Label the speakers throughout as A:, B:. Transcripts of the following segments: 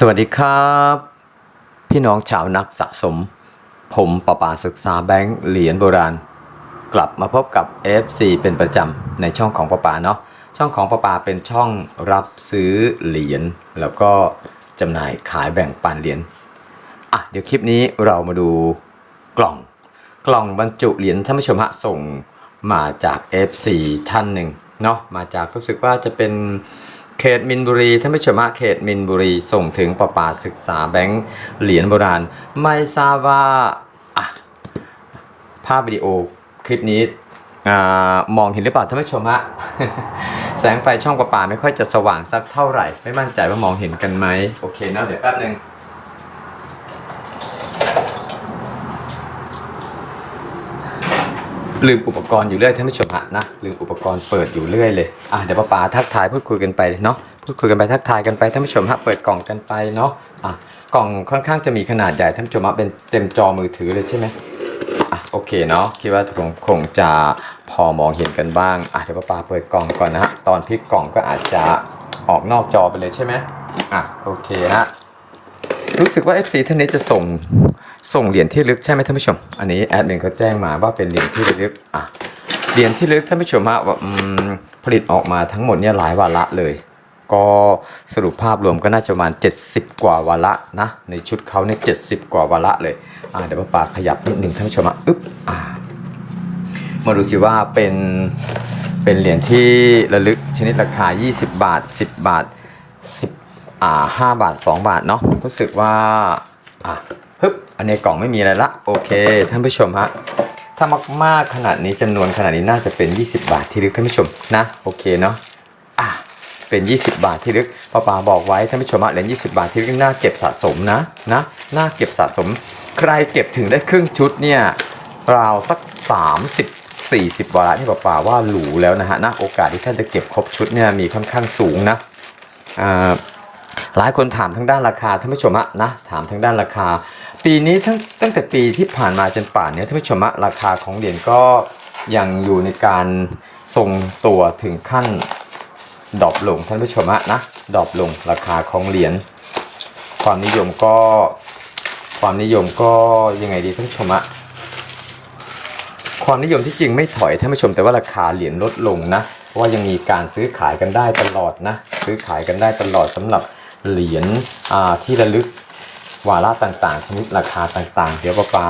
A: สวัสดีครับ พี่น้องชาวนักสะสม ผมประปาศึกษาแบงค์เหรียญโบราณ กลับมาพบกับ FC เป็นประจำในช่องของประปาเนาะช่องของประปาเป็นช่องรับซื้อเหรียญแล้วก็จำหน่ายขายแบ่งปันเหรียญอะเดี๋ยวคลิปนี้เรามาดูกล่อง กล่องบรรจุเหรียญท่านผู้ชมฮะส่งมาจาก FC ท่านหนึ่งเนาะมาจากรู้สึกว่าจะเป็น เขตมินบุรีท่านผู้ชมฮะเขตมินบุรีส่งถึงประปาศึกษาแบงค์เหรียญโบราณ ไม่ทราบว่าภาพวิดีโอคลิปนี้มองเห็นหรือเปล่าท่านผู้ชมฮะแสงไฟช่องประปาไม่ค่อยจะสว่างสักเท่าไหร่ ไม่มั่นใจว่ามองเห็นกันไหมโอเคเนาะเดี๋ยวแป๊บหนึง ลืมอุปกรณ์อยู่เรื่อยท่านผู้ชมฮะนะลืมอุปกรณ์เปิดอยู่เรื่อยเลยอะเดี๋ยวป้าป๋าทักทายพูดคุยกันไปเนาะพูดคุยกันไปทักทายกันไปท่านผู้ชมฮะเปิดกล่องกันไปเนาะอะกล่องค่อนข้างจะมีขนาดใหญ่ท่านผู้ชมฮะเป็นเต็มจอมือถือเลยใช่ไหมอะโอเคเนาะคิดว่าคงคงจะพอมองเห็นกันบ้างอะเดี๋ยวป้าป๋าเปิดกล่องก่อนนะฮะตอนพลิกกล่องก็อาจจะออกนอกจอไปเลยใช่ไหมอะโอเคฮะรู้สึกว่า FC ท่านนี้จะส่ง ส่งเหรียญที่ลึกใช่ไหมท่านผู้ชม อันนี้แอดมินเขาแจ้งมาว่าเป็นเหรียญที่ลึกอะเหรียญที่ลึกท่านผู้ชมฮะผลิตออกมาทั้งหมดเนี่ยหลายวาระเลย ก็สรุปภาพรวมก็น่าจะประมาณ 70 กว่าวาระนะ ในชุดเขาเนี่ย70กว่าวาระเลยอะเดี๋ยวป้าปาขยับนิดหนึ่งท่านผู้ชมอะอึ๊บอ่ามาดูสิว่าเป็นเป็นเหรียญที่ระลึกชนิดราคา 20 บาท 10 บาท10อ่า5บาท 2 บาทเนาะรู้สึกว่าอะ ฮึบอันนี้กล่องไม่มีอะไรละโอเคท่านผู้ชมฮะถ้ามากๆขนาดนี้จำนวนขนาดนี้น่าจะเป็น 20 บาทที่ลึกท่านผู้ชมนะโอเคเนาะอะเป็น 20 บาทที่ลึกป้าป๋าบอกไว้ท่านผู้ชมฮะเหรียญ20 บาทที่ลึกน่าเก็บสะสมนะนะน่าเก็บสะสม ใครเก็บถึงได้ครึ่งชุดเนี่ยราวสัก 30 40วาระที่ป่าๆว่าหรูแล้วนะฮะนะโอกาสที่ท่านจะเก็บครบชุดเนี่ยมีค่อนข้างสูงนะอ่าหลายคนถามทั้งด้านราคาท่านผู้ชมอะนะถามทั้งด้านราคา ปีนี้ทั้งตั้งแต่ปีที่ผ่านมาจนป่านนี้ท่านผู้ชมะราคาของเหรียญก็ยังอยู่ในการทรงตัวถึงขั้นดรอปลงท่านผู้ชมะนะดรอปลงราคาของเหรียญความนิยมก็ความนิยมก็ยังไงดีท่านผู้ชมอะความนิยมที่จริงไม่ถอยท่านผู้ชมแต่ว่าราคาเหรียญลดลงนะเพราะว่ายังมีการซื้อขายกันได้ตลอดนะซื้อขายกันได้ตลอดสำหรับเหรียญที่ระลึก วาระต่างๆ ชนิดราคาต่างๆ เดี๋ยวปาปา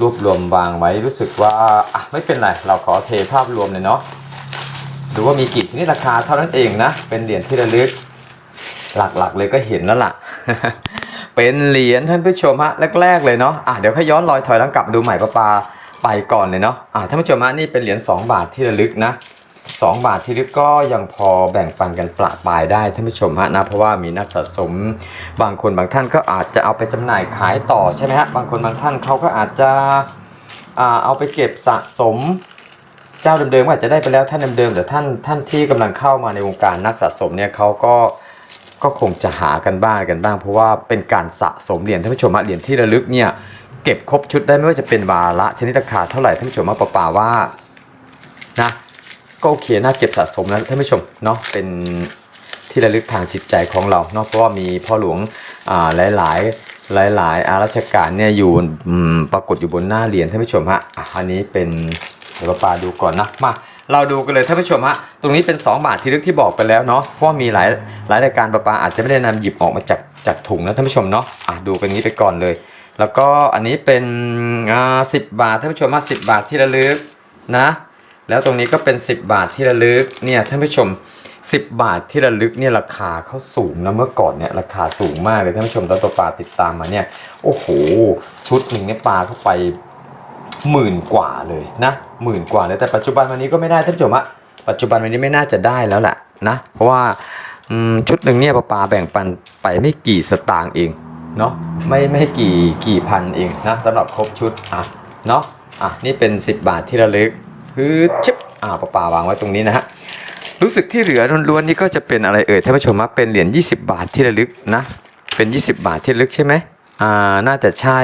A: รวบรวมวางไว้รู้สึกว่าอะไม่เป็นไร เราขอเทภาพรวมเลยเนาะดูว่ามีกี่ชนิดราคาเท่านั้นเองนะ เป็นเหรียญที่ระลึก หลักๆเลยก็เห็นแล้วล่ะ เป็นเหรียญท่านผู้ชมฮะแรก ๆ เลยเนาะอะเดี๋ยวให้ย้อนรอยถอยหลังกลับดูใหม่ปะปลาไปก่อนเลยเนาะอะท่านผู้ชมฮะนี่เป็นเหรียญ2บาทที่ระลึกนะ 2บาทที่ลึกก็ยังพอแบ่งปันกันปลาปลายได้ท่านผู้ชมฮะนะเพราะว่ามีนักสะสม บางคนบางท่านก็อาจจะเอาไปจำหน่ายขายต่อใช่ไหมฮะบางคนบางท่านเขาก็อาจจะเอาไปเก็บสะสมเจ้าเดิมๆก็อาจจะได้ไปแล้วท่านเดิมๆแต่ท่านท่านที่กำลังเข้ามาในวงการนักสะสมเนี่ยเขาก็ก็คงจะหากันบ้างกันบ้าง เพราะว่าเป็นการสะสมเหรียญท่านผู้ชมฮะเหรียญที่ระลึกเนี่ยเก็บครบชุดได้ไม่ว่าจะเป็นวาระชนิดราคาเท่าไหร่ท่านผู้ชมว่าป่าว่านะ ก็โอเคน่าเก็บสะสมนะท่านผู้ชมเนาะเป็นที่ระลึกทางจิตใจของเราเนาะเพราะว่ามีพ่อหลวงอ่าหลายๆหลายๆอาราชการเนี่ยอยู่ปรากฏอยู่บนหน้าเหรียญท่านผู้ชมฮะอันนี้เป็นเดี๋ยวปาดูก่อนนะมาเราดูกันเลยท่านผู้ชมฮะตรงนี้เป็น 2 บาทที่ลึกที่บอกไปแล้วเนาะเพราะมีหลายหลายรายการปาปาอาจจะไม่ได้นำหยิบออกมาจากจากถุงนะท่านผู้ชมเนาะอะดูเป็นนี้ไปก่อนเลย แล้วก็อันนี้เป็นอ่าสิบาทท่านผู้ชมฮะสิบาทที่ระลึกนะ แล้วตรงนี้ก็เป็น 10 บาทที่ระลึกเนี่ยท่านผู้ชม 10 บาทที่ระลึกเนี่ยราคาเขาสูงนะเมื่อก่อนเนี่ยราคาสูงมากเลยท่านผู้ชมตอนตัวปลาติดตามมาเนี่ยโอ้โหชุดหนึ่งเนี่ยปลาเข้าไปหมื่นกว่าเลยนะหมื่นกว่าเลยแต่ปัจจุบันวันนี้ก็ไม่ได้ท่านผู้ชมอะปัจจุบันวันนี้ไม่น่าจะได้แล้วแหละนะเพราะว่าชุดหนึ่งเนี่ยปลาปลาแบ่งปันไปไม่กี่สตางค์เองเนาะไม่ไม่กี่กี่พันเองนะสำหรับครบชุดอะเนาะอะนี่เป็น 10 บาทที่ระลึก คือชิปอ่าปลาปาวางไว้ตรงนี้นะฮะรู้สึกที่เหลือล้วนๆนี่ก็จะเป็นอะไรเอ่ยท่านผู้ชมว่าเป็นเหรียญ20 บาทที่ระลึกนะ เป็น 20 บาทที่ระลึกใช่ไหมอ่าน่าจะใช่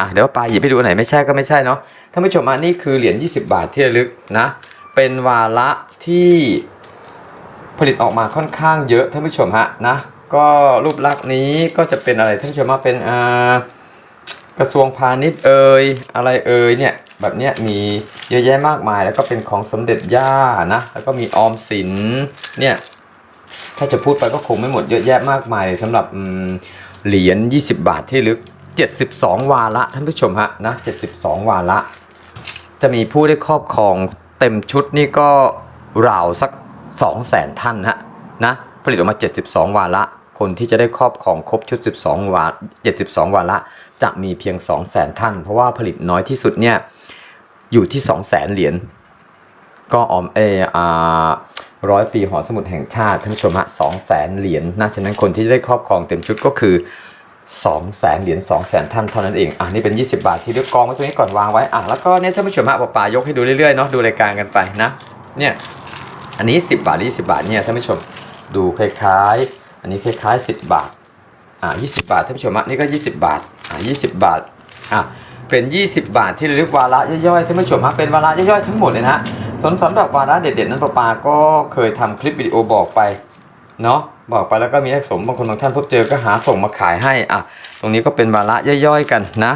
A: อะเดี๋ยวปลาหยิบให้ดูไหนไม่ใช่ก็ไม่ใช่เนาะท่านผู้ชมอะนี่คือเหรียญ20 บาทที่ระลึกนะ เป็นวาระที่ผลิตออกมาค่อนข้างเยอะท่านผู้ชมฮะนะ ก็รูปลักษณ์นี้ก็จะเป็นอะไรท่านผู้ชมว่าเป็นอ่า กระทรวงพาณิชย์เอ่ยอะไรเอ่ยเนี่ยแบบเนี้ยมีเยอะแยะมากมาย แล้วก็เป็นของสมเด็จย่านะแล้วก็มีออมสินเนี่ยถ้าจะพูดไปก็คงไม่หมดเยอะแยะมากมายสำหรับเหรียญ 20 บาทที่ลึก 72 วาระท่านผู้ชมฮะนะ 72 วาระ จะมีผู้ได้ครอบครองเต็มชุดนี่ก็ราวสัก 2 0 0แสนท่านฮะนะผลิตออกมา 72 วาระ คนที่จะได้ครอบครองครบชุด 12 วา72 วาระจะมีเพียง 2 0 0แสนท่าน เพราะว่าผลิตน้อยที่สุดเนี่ยอยู่ที่ 2 0 0แสนเหรียญก็ออมเออาร้อยปีหอสมุดแห่งชาติท่านผู้ชมฮะ2 0 0แสนเหรียญนะฉะนั้นคนที่ได้ครอบครองเต็มชุดก็คือ2 0 0แสนเหรียญ2 0 0แสนท่านเท่านั้นเองอะนี่เป็น 20 บาทที่เรียกกองไว้ตรงนี้ก่อนวางไว้อะแล้วก็เนี่ยท่านผู้ชมฮะปป่ายกให้ดูเรื่อยๆเนาะดูรายการกันไปนะเนี่ยอันนี้ 10 บาท20 บาทเนี่ยท่านผู้ชมดูคล้ายๆ อันนี้คล้ายๆ 10 บาท อะ20 บาทท่านผู้ชมฮะนี่ก็ 20 บาท อะ20 บาท อะเป็น 20 บาทที่ระลึกวาระย่อยๆท่านผู้ชมฮะเป็นวาระย่อยๆทั้งหมดเลยนะสำสำหรับวาระเด็ดๆนั้นปปาก็เคยทำคลิปวิดีโอบอกไปเนาะบอกไปแล้วก็มีนักสมบางคนบางท่านพบเจอก็หาส่งมาขายให้อะตรงนี้ก็เป็นวาระย่อยๆกันนะ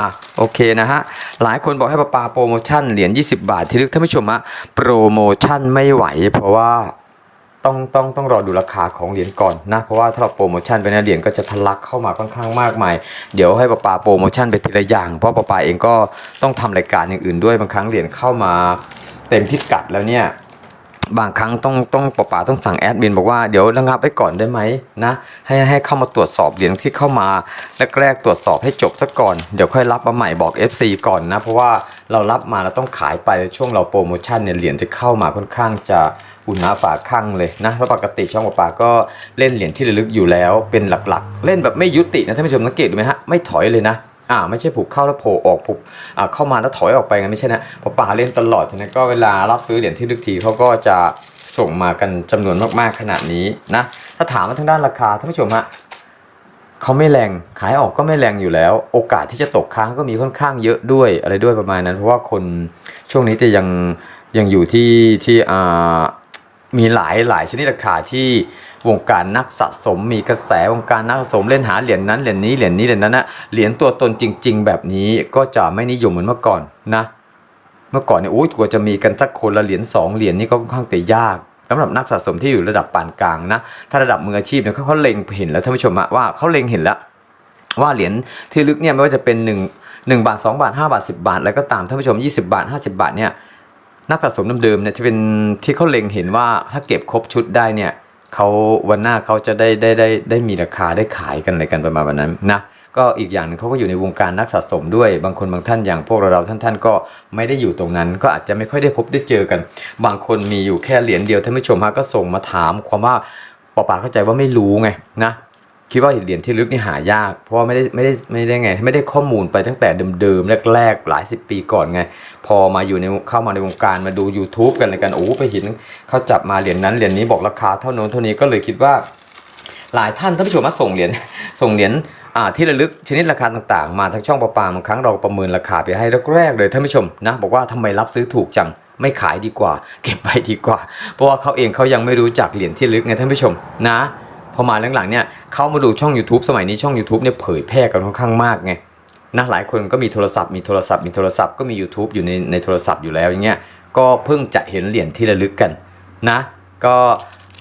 A: อะโอเคนะฮะหลายคนบอกให้ปาปาโปรโมชั่นเหรียญ20 บาทที่ลึกท่านผู้ชมฮะโปรโมชั่นไม่ไหว เพราะว่า ต้องต้องต้องรอดูราคาของเหรียญก่อนนะ เพราะว่าถ้าเราโปรโมชั่นไปนะเหรียญก็จะทะลักเข้ามาค่อนข้างมากมาย เดี๋ยวให้ปาปาโปรโมชั่นไปทีละอย่าง เพราะปาปาเองก็ต้องทำรายการอย่างอื่นด้วยบางครั้งเหรียญเข้ามาเต็มพิกัดแล้วเนี่ยบางครั้งต้องต้องปะป๋าต้องสั่งแอดมินบอกว่าเดี๋ยวระงับไว้ก่อนได้ไหมนะให้ให้เข้ามาตรวจสอบเหรียญที่เข้ามาแรกๆตรวจสอบให้จบซะก่อนเดี๋ยวค่อยรับมาใหม่บอก FC ก่อนนะ เพราะว่าเรารับมาเราต้องขายไปช่วงเราโปรโมชั่นเนี่ยเหรียญจะเข้ามาค่อนข้างจะ อุ่นหนาฝาข้างเลยนะแล้วปกติช่องปะปาก็เล่นเหรียญที่ระลึกอยู่แล้ว เป็นหลักๆ เล่นแบบไม่ยุตินะท่านผู้ชมสังเกตดูไหมฮะไม่ถอยเลยนะอ่าไม่ใช่ผูกเข้าแล้วโผล่ออกผูกอ่าเข้ามาแล้วถอยออกไปกันไม่ใช่นะปะป๋าเล่นตลอดฉะนั้นก็เวลารับซื้อเหรียญที่ลึกทีเขาก็จะส่งมากันจำนวนมากๆขนาดนี้นะถ้าถามมาทางด้านราคาท่านผู้ชมฮะเขาไม่แรงขายออกก็ไม่แรงอยู่แล้ว โอกาสที่จะตกค้างก็มีค่อนข้างเยอะด้วยอะไรด้วยประมาณนั้น เพราะว่าคนช่วงนี้จะยังยังอยู่ที่ที่อ่า มีหลายหลายชนิดราคาที่วงการนักสะสม มีกระแสวงการนักสะสมเล่นหาเหรียญนั้นเหรียญนี้เหรียญนี้เหรียญนั้นนะเหรียญตัวตนจริง ๆ แบบนี้ก็จะไม่นิยมเหมือนเมื่อก่อนนะ เมื่อก่อนเนี่ยโอ้ยกว่าจะมีกันสักคนละเหรียญสองเหรียญนี่ก็ค่อนข้างแต่ยากสำหรับนักสะสมที่อยู่ระดับปานกลางนะถ้าระดับมืออาชีพเนี่ยเขาเล็งเห็นแล้วท่านผู้ชมอะว่าเขาเล็งเห็นแล้ว ว่าเหรียญที่ลึกเนี่ยไม่ว่าจะเป็น1 1บาท2บาท5บาท10บาท แล้วก็ตามท่านผู้ชม20บาท50บาทเนี่ย นักสะสมเดิมๆเนี่ยที่เป็นที่เขาเล็งเห็นว่าถ้าเก็บครบชุดได้เนี่ยเขาวันหน้าเขาจะได้ได้ได้ได้มีราคาได้ขายกันอะไรกันประมาณนั้นนะก็อีกอย่างหนึงเขาก็อยู่ในวงการนักสะสมด้วยบางคนบางท่านอย่างพวกเราเราท่านท่านๆก็ไม่ได้อยู่ตรงนั้น ก็อาจจะไม่ค่อยได้พบได้เจอกัน บางคนมีอยู่แค่เหรียญเดียวท่านผู้ชมฮะก็ส่งมาถามความว่าปอปาเข้าใจว่าไม่รู้ไงนะคิดว่าเหรียญที่ลึกนี่หายาก เพราะว่าไม่ได้ไม่ได้ไม่ได้ไง ไม่ได้ข้อมูลไปตั้งแต่เดิมๆแรกๆหลายสิบปีก่อนไง พอมาอยู่ในเข้ามาในวงการมาดู YouTube กันอะไรกันโอ้ไปเห็นเขาจับมาเหรียญนั้นเหรียญนี้บอกราคาเท่าโน้นเท่านี้ก็เลยคิดว่า หลายท่านท่านผู้ชมมาส่งเหรียญส่งเหรียญที่ระลึกชนิดราคาต่างๆ มาทางช่องประปาบางครั้งเราประเมินราคาไปให้แรกๆเลยท่านผู้ชมนะบอกว่าทำไมรับซื้อถูกจังไม่ขายดีกว่า เก็บไปดีกว่า เพราะว่าเขาเองเขายังไม่รู้จักเหรียญที่ลึกไงท่านผู้ชมนะพอมาหลังๆเนี่ยเขามาดูช่อง YouTube สมัยนี้ช่อง YouTube เนี่ยเผยแพร่กันค่อนข้างมากไง นะหลายคนก็มีโทรศัพท์มีโทรศัพท์มีโทรศัพท์ก็มี YouTube อยู่ในในโทรศัพท์อยู่แล้วอย่างเงี้ยก็เพิ่งจะเห็นเหรียญที่ระลึกกันนะก็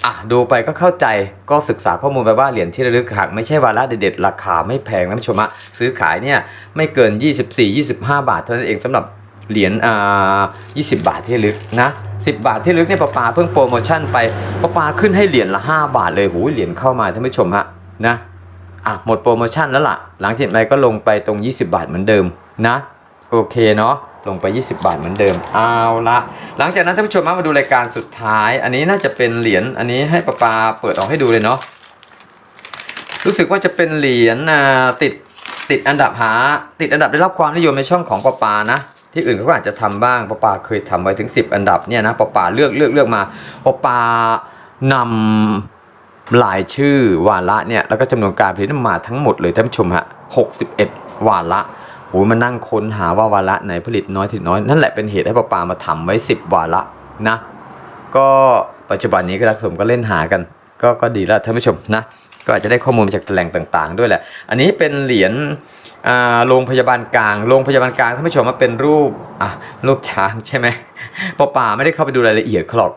A: อะดูไปก็เข้าใจก็ศึกษาข้อมูลไปว่าเหรียญที่ระลึกหากไม่ใช่วาระเด็ดๆราคาไม่แพงนะผู้ชมอะซื้อขายเนี่ยไม่เกิน 24-25 บาทเท่านั้นเองสำหรับเหรียญอ่า20 บาทที่ลึกนะ10 บาทที่ลึกเนี่ยปะปาเพิ่งโปรโมชั่นไปปะปาขึ้นให้เหรียญละ 5 บาทเลยหูเหรียญเข้ามาท่านผู้ชมฮะนะ อะหมดโปรโมชั่นแล้วล่ะ หลังจากนั้นก็ลงไปตรง 20 บาทเหมือนเดิมนะโอเคเนาะลงไป 20 บาทเหมือนเดิมเอาละหลังจากนั้นท่านผู้ชมมาดูรายการสุดท้าย อันนี้น่าจะเป็นเหรียญอันนี้ให้ปาปาเปิดออกให้ดูเลยเนาะรู้สึกว่าจะเป็นเหรียญติดติดอันดับหา ติดอันดับได้รับความนิยมในช่องของปาปานะที่อื่นเขาอาจจะทำบ้างปาปาเคยทำไว้ถึง 10 อันดับเนี่ยนะปาปาเลือกเลือกเลือกมาปาปานำ รายชื่อวาระเนี่ยแล้วก็จำนวนการผลิตมาทั้งหมดเลยท่านผู้ชมฮะ61วาระโหมานั่งค้นหาว่าวาระไหนผลิตน้อยถึงน้อย นั่นแหละเป็นเหตุให้ปาปามาทำไว้10วาระนะ ก็ปัจจุบันนี้ก็นักสมก็เล่นหากัน ก็ก็ดีแล้วท่านผู้ชมนะก็อาจจะได้ข้อมูลจากแหล่งต่าง ๆ ด้วยแหละ อันนี้เป็นเหรียญอ่าโรงพยาบาลกลาง โรงพยาบาลกลางท่านผู้ชมว่าเป็นรูปอะรูปช้างใช่ไหมปป่าไม่ได้เข้าไปดูรายละเอียดเขาหรอก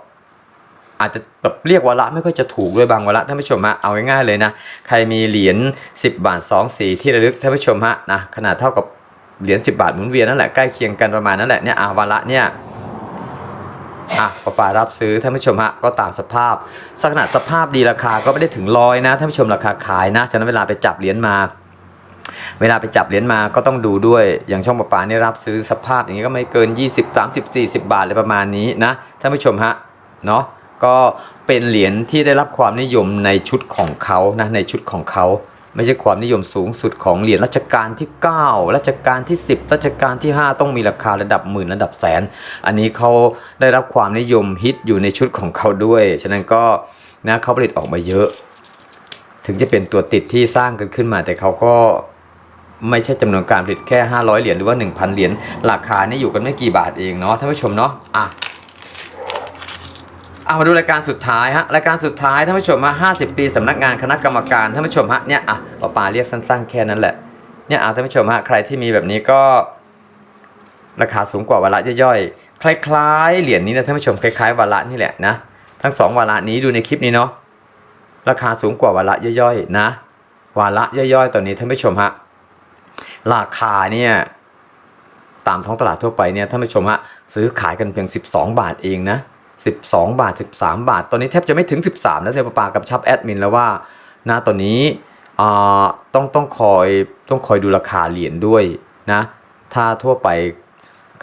A: อาจจะแบบเรียกวาระไม่ค่อยจะถูกด้วยบางวาระท่านผู้ชมฮะเอาง่ายๆเลยนะ ใครมีเหรียญ10 บาท2สีที่ระลึกท่านผู้ชมฮะนะขนาดเท่ากับเหรียญ10 บาทหมุนเวียนนั่นแหละใกล้เคียงกันประมาณนั้นแหละเนี่ยอาวาระเนี่ยอะปอป่ารับซื้อท่านผู้ชมฮะก็ตามสภาพสขนาดสภาพดีราคาก็ไม่ได้ถึงร้อยนะท่านผู้ชมราคาขายนะฉะนั้นเวลาไปจับเหรียญมา เวลาไปจับเหรียญมาก็ต้องดูด้วยอย่างช่องประปาเนี่ยรับซื้อสภาพอย่างนี้ก็ไม่เกิน 20 30 40 บาทเลยประมาณนี้นะท่านผู้ชมฮะเนาะ ก็เป็นเหรียญที่ได้รับความนิยมในชุดของเขานะในชุดของเขา ไม่ใช่ความนิยมสูงสุดของเหรียญรัชกาลที่ 9 รัชกาลที่ 10 รัชกาลที่ 5 ต้องมีราคาระดับหมื่นระดับแสน อันนี้เขาได้รับความนิยมฮิตอยู่ในชุดของเขาด้วย ฉะนั้นก็นะเขาผลิตออกมาเยอะ ถึงจะเป็นตัวติดที่สร้างกันขึ้นมาแต่เขาก็ไม่ใช่จำนวนการผลิตแค่ 500 เหรียญหรือว่า 1,000 เหรียญราคานี่อยู่กันไม่กี่บาทเองเนาะท่านผู้ชมเนาะอะ เอามาดูรายการสุดท้ายฮะรายการสุดท้ายท่านผู้ชมฮะ50ปีสำนักงานคณะกรรมการท่านผู้ชมฮะเนี่ยอะปอปาเรียกสั้นๆแค่นั้นแหละเนี่ยอะท่านผู้ชมฮะใครที่มีแบบนี้ก็ ราคาสูงกว่าวาระย่อยๆคล้ายๆเหรียญนี้นะท่านผู้ชมคล้ายๆวาระนี่แหละนะทั้งสองวาระนี้ดูในคลิปนี้เนาะราคาสูงกว่าวาระย่อยๆนะ วาระย่อยๆตอนนี้ท่านผู้ชมฮะราคาเนี่ยตามท้องตลาดทั่วไปเนี่ยท่านผู้ชมฮะซื้อขายกันเพียง 12 บาทเองนะ 12 บาท 13 บาท ตอนนี้แทบจะไม่ถึง 13แล้วเทปปากับชับแอดมินแล้วว่านะตอนนี้อ่าต้องต้องคอยต้องคอยดูราคาเหรียญด้วยนะถ้าทั่วไป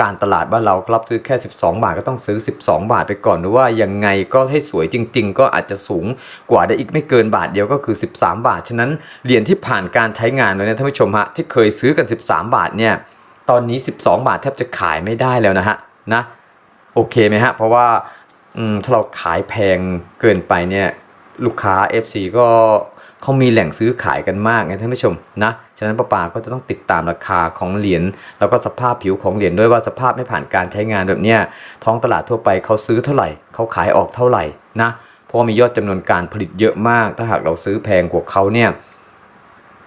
A: การตลาดบ้านเรารับซื้อแค่ 12 บาทก็ต้องซื้อ 12 บาทไปก่อนหรือว่ายังไงก็ให้สวยจริง ๆ ก็อาจจะสูงกว่าได้อีกไม่เกินบาทเดียวก็คือ 13 บาท ฉะนั้นเหรียญที่ผ่านการใช้งานแล้วเนี่ยท่านผู้ชมฮะที่เคยซื้อกัน 13 บาทเนี่ยตอนนี้ 12 บาทแทบจะขายไม่ได้แล้วนะฮะนะโอเคไหมฮะเพราะว่า ถ้าเราขายแพงเกินไปเนี่ยลูกค้า FC ก็เขามีแหล่งซื้อขายกันมากไงท่านผู้ชมนะ ฉะนั้นป้าปาก็จะต้องติดตามราคาของเหรียญแล้วก็สภาพผิวของเหรียญด้วยว่าสภาพไม่ผ่านการใช้งานแบบเนี้ยท้องตลาดทั่วไปเขาซื้อเท่าไหร่เขาขายออกเท่าไหร่นะ เพราะมียอดจำนวนการผลิตเยอะมาก ถ้าหากเราซื้อแพงกว่าเขาเนี่ย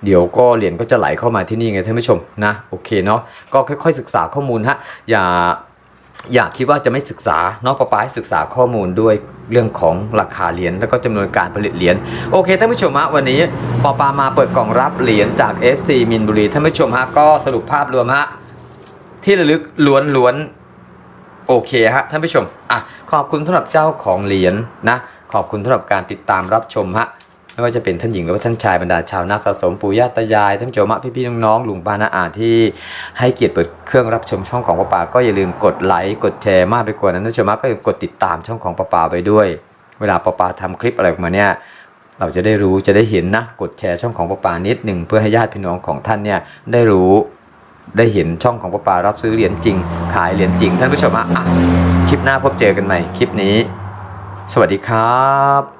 A: เดี๋ยวก็เหรียญก็จะไหลเข้ามาที่นี่ไงท่านผู้ชมนะโอเคเนาะก็ค่อยๆศึกษาข้อมูลฮะอย่า อย่าคิดว่าจะไม่ศึกษานาะป้าป้าให้ศึกษาข้อมูลด้วยเรื่องของราคาเหรียญแล้วก็จำนวนการผลิตเหรียญโอเคท่านผู้ชมฮะวันนี้ปอปามาเปิดกล่องรับเหรียญจาก FC มินบุรีท่านผู้ชมฮะก็สรุปภาพรวมฮะที่ระลึกล้วนๆโอเคฮะท่านผู้ชมอะขอบคุณสำหรับเจ้าของเหรียญนะขอบคุณสำหรับการติดตามรับชมฮะ ไม่ว่าจะเป็นท่านหญิงหรือว่าท่านชายบรรดาชาวนักสะสมปู่ย่าตายายท่านโจมะพี่ๆน้องๆลุงป้าน้าอาที่ให้เกียรติเปิดเครื่องรับชมช่องของป้าป่าก็อย่าลืมกดไลค์กดแชร์มากไปกว่านั้นท่านโจมะก็อย่าลืมกดติดตามช่องของป้าป่าไปด้วย เวลาป้าป่าทำคลิปอะไรออกมาเนี่ยเราจะได้รู้จะได้เห็นนะกดแชร์ช่องของป้าป่านิดหนึ่งเพื่อให้ญาติพี่น้องของท่านเนี่ยได้รู้ได้เห็นช่องของป้าป่ารับซื้อเหรียญจริง ขายเหรียญจริง ท่านผู้ชมอะคลิปหน้าพบเจอกันใหม่คลิปนี้ สวัสดีครับ